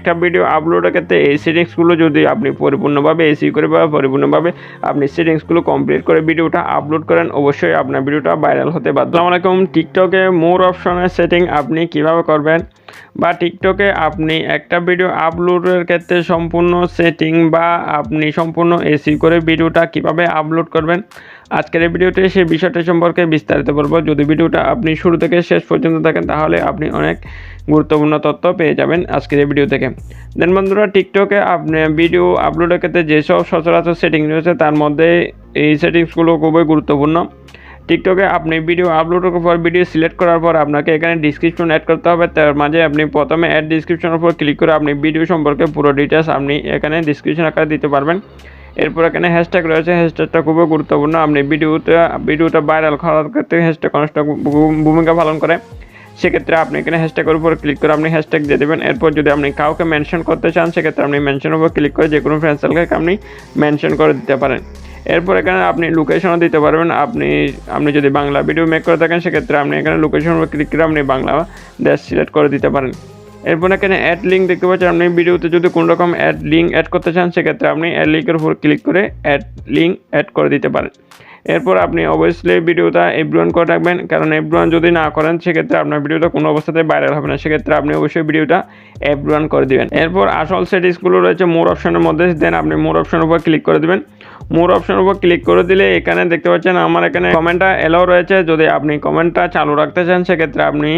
একটা ভিডিও আপলোডের ক্ষেত্রে এই সেটিংসগুলো যদি আপনি পরিপূর্ণভাবে এসি করে বা পরিপূর্ণভাবে আপনি সেটিংসগুলো কমপ্লিট করে ভিডিওটা আপলোড করেন, অবশ্যই আপনার ভিডিওটা ভাইরাল হতে বাধ্য। আসসালামু আলাইকুম টিকটকে মোর অপশনের সেটিং আপনি কীভাবে করবেন? বা টিকটকে আপনি একটা ভিডিও আপলোডের ক্ষেত্রে সম্পূর্ণ সেটিং বা আপনি সম্পূর্ণ এসি করে ভিডিওটা কীভাবে আপলোড করবেন, আজকের এই ভিডিওতে সেই বিষয়টা সম্পর্কে বিস্তারিত বলব। যদি ভিডিওটা আপনি শুরু থেকে শেষ পর্যন্ত থাকেন তাহলে আপনি অনেক গুরুত্বপূর্ণ তথ্য পেয়ে যাবেন আজকের এই ভিডিও থেকে। দেন বন্ধুরা টিকটকে আপনি ভিডিও আপলোডের ক্ষেত্রে যেসব সচরাচর সেটিং রয়েছে, তার মধ্যে এই সেটিংসগুলো খুবই গুরুত্বপূর্ণ। টিকটকে আপনি ভিডিও আপলোড করার পর ভিডিও সিলেক্ট করার পর আপনাকে এখানে ডিসক্রিপশন অ্যাড করতে হবে। তার মাঝে আপনি প্রথমে অ্যাড ডিসক্রিপশনের উপর ক্লিক করে আপনি ভিডিও সম্পর্কে পুরো ডিটেলস আপনি এখানে ডিসক্রিপশন আকারে দিতে পারবেন। এরপর এখানে হ্যাশট্যাগ রয়েছে। হ্যাশট্যাগটা খুবই গুরুত্বপূর্ণ। আপনি ভিডিওতে ভিডিওটা ভাইরাল করার ক্ষেত্রে হ্যাশট্যাগ অনেকটা ভূমিকা পালন করে। সেক্ষেত্রে আপনি এখানে হ্যাশট্যাগের উপর ক্লিক করে আপনি হ্যাশট্যাগ দিয়ে দেবেন। এরপর যদি আপনি কাউকে মেনশন করতে চান, সেক্ষেত্রে আপনি মেনশনের উপর ক্লিক করে যে কোনো ফ্রেন্ড সার্কেলকে আপনি মেনশন করে দিতে পারেন। এরপর এখানে আপনি লোকেশনও দিতে পারবেন। আপনি আপনি যদি বাংলা ভিডিও মেক করে থাকেন, সেক্ষেত্রে আপনি এখানে লোকেশনের উপর ক্লিক করে আপনি বাংলা দেশ সিলেক্ট করে দিতে পারেন। এরপর এখানে অ্যাড লিঙ্ক দেখতে পাচ্ছেন। আপনি ভিডিওতে যদি কোনো রকম অ্যাড লিঙ্ক অ্যাড করতে চান, সেক্ষেত্রে আপনি অ্যাড লিঙ্কের উপর ক্লিক করে অ্যাড লিঙ্ক অ্যাড করে দিতে পারেন। এরপর আপনি অবভিয়াসলি ভিডিওটা এভরিওয়ান করে রাখবেন। কারণ এভরিওয়ান যদি না করেন, সেক্ষেত্রে আপনার ভিডিওটা কোনো অবস্থাতে ভাইরাল হবে না। সেক্ষেত্রে আপনি অবশ্যই ভিডিওটা এভরিওয়ান করে দিবেন। এরপর আসল সেটিংসগুলো রয়েছে মোর অপশনের মধ্যে। দেন আপনি মোর অপশনের উপর ক্লিক করে দিবেন। মোর অপশনের উপর ক্লিক করে দিলে এখানে দেখতে পাচ্ছেন আমার এখানে কমেন্টটা এলাও রয়েছে। যদি আপনি কমেন্টটা চালু রাখতে চান, সেক্ষেত্রে আপনি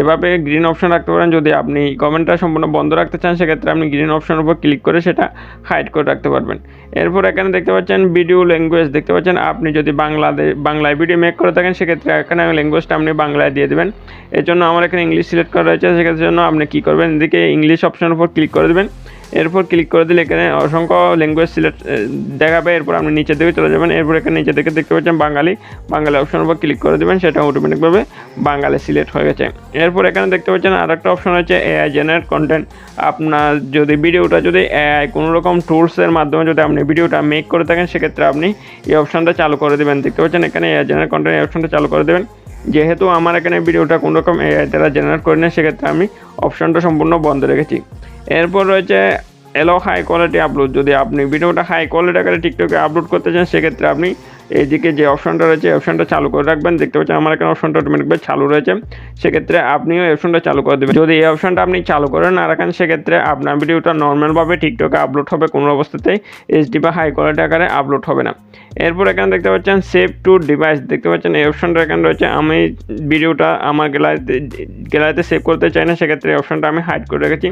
এভাবে গ্রিন অপশন রাখতে পারেন। যদি আপনি কমেন্টটা সম্পূর্ণ বন্ধ রাখতে চান, সেক্ষেত্রে আপনি গ্রিন অপশনের উপর ক্লিক করে সেটা হাইড করে রাখতে পারবেন। এরপর এখানে দেখতে পাচ্ছেন ভিডিও ল্যাঙ্গুয়েজ দেখতে পাচ্ছেন আপনি যদি বাংলাদেশ বাংলায় ভিডিও মেক করে থাকেন, সেক্ষেত্রে এখানে ল্যাঙ্গুয়েজটা আপনি বাংলায় দিয়ে দেবেন। এর জন্য আমার এখানে ইংলিশ সিলেক্ট করা রয়েছে। সেক্ষেত্রে জন্য আপনি কী করবেন? এদিকে ইংলিশ অপশনের উপর ক্লিক করে দেবেন। এরপর ক্লিক করে দিলে এখানে অসংখ্য ল্যাঙ্গুয়েজ সিলেক্ট দেখাবে এরপর আপনি নিচের দিকে চলে যাবেন। এরপর এখানে নিচে দিকে দেখতে পাচ্ছেন বাঙালি। বাঙালি অপশনের উপর ক্লিক করে দেবেন। সেটা অটোমেটিকভাবে বাঙালি সিলেক্ট হয়ে গেছে। এরপর এখানে দেখতে পাচ্ছেন আর একটা অপশন হচ্ছে এআই জেনারেট কন্টেন্ট আপনার যদি ভিডিওটা যদি এআই কোনো রকম টুলসের মাধ্যমে যদি আপনি ভিডিওটা মেক করে থাকেন, সেক্ষেত্রে আপনি এই অপশনটা চালু করে দেবেন। দেখতে পাচ্ছেন এখানে এআই জেনারেট কন্টেন্ট এই অপশনটা চালু করে দেবেন। যেহেতু আমার এখানে ভিডিওটা কোনো রকম এআই দ্বারা জেনারেট করে না সেক্ষেত্রে আমি অপশনটা সম্পূর্ণ বন্ধ রেখেছি। এরপর রয়েছে এলো হাই কোয়ালিটি আপলোড যদি আপনি ভিডিওটা হাই কোয়ালিটি আকারে টিকটকে আপলোড করতে চান, সেক্ষেত্রে আপনি এইদিকে যে অপশনটা রয়েছে অপশনটা চালু করে রাখবেন। দেখতে পাচ্ছেন আমার এখানে অপশনটা অটোমেটিকভাবে চালু রয়েছে। সেক্ষেত্রে আপনিও অপশনটা চালু করে দেবেন। যদি এই অপশনটা আপনি চালু করে না রাখেন, সেক্ষেত্রে আপনার ভিডিওটা নর্মালভাবে টিকটকে আপলোড হবে। কোনো অবস্থাতেই এইচডি বা হাই কোয়ালিটি আকারে আপলোড হবে না। এরপর এখানে দেখতে পাচ্ছেন সেভ টু ডিভাইস দেখতে পাচ্ছেন এই অপশনটা এখানে রয়েছে। আমি ভিডিওটা আমার গ্যালারিতে গ্যালারিতে সেভ করতে চাই না, সেক্ষেত্রে এই অপশনটা আমি হাইড করে রেখেছি।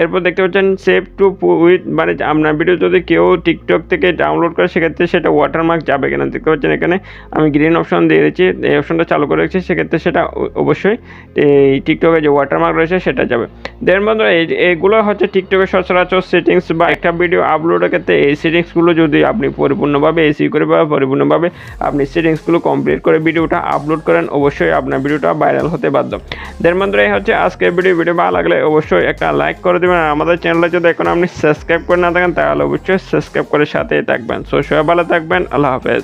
এরপর দেখতে পাচ্ছেন সেভ টু উইথ মানে আপনার ভিডিও যদি কেউ টিকটক থেকে ডাউনলোড করে, সেক্ষেত্রে সেটা ওয়াটারমার্ক যাবে কিনা। দেখতে পাচ্ছেন এখানে আমি গ্রিন অপশন দিয়ে দিচ্ছি। এই অপশনটা চালু করে রেখেছি, সেক্ষেত্রে সেটা অবশ্যই এই টিকটকে যে ওয়াটারমার্ক রয়েছে, সেটা যাবে। দেন এই, এগুলো হচ্ছে টিকটকের সচরাচর সেটিংস বা একটা ভিডিও আপলোডের ক্ষেত্রে এই সেটিংসগুলো যদি আপনি পরিপূর্ণভাবে এসি করে বা পরিপূর্ণভাবে আপনি সেটিংসগুলো কমপ্লিট করে ভিডিওটা আপলোড করেন। অবশ্যই আপনার ভিডিওটা ভাইরাল হতে বাধ্য। দেন বন্ধুরা, এই হচ্ছে আজকের ভিডিও। ভিডিও ভালো লাগলে অবশ্যই একটা লাইক করে দেবেন। আর আমাদের চ্যানেলে যদি এখন আপনি সাবস্ক্রাইব করে না থাকেন, তাহলে অবশ্যই সাবস্ক্রাইব করে সাথেই থাকবেন। সো সবাই ভালো থাকবেন। আল্লাহ হাফেজ।